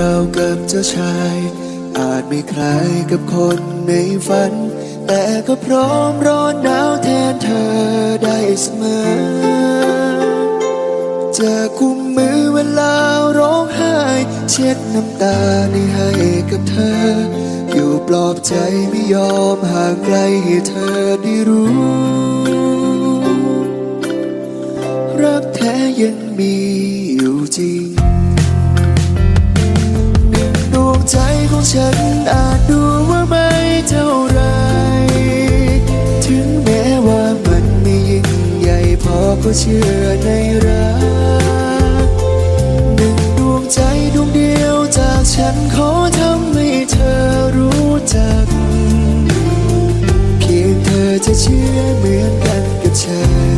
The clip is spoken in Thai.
เรากับเจ้าชาย อาจไม่คล้ายกับคนในฝัน แต่ก็พร้อมร้อนหนาวแทนเธอได้เสมอ จะกุมมือเวลาร้องไห้ เช็ดน้ำตานี้ให้กับเธอ อยู่ปลอบใจไม่ยอมห่างไกลให้เธอได้รู้ รักแท้ยังมีอยู่จริง ของฉันอาจดูว่าไม่เท่าไร ถึงแม้ว่ามันไม่ยิ่งใหญ่พอก็เชื่อในรัก หนึ่งดวงใจดวงเดียวจากฉันขอทำให้เธอรู้จัก เพียงเธอจะเชื่อเหมือนกันกับฉัน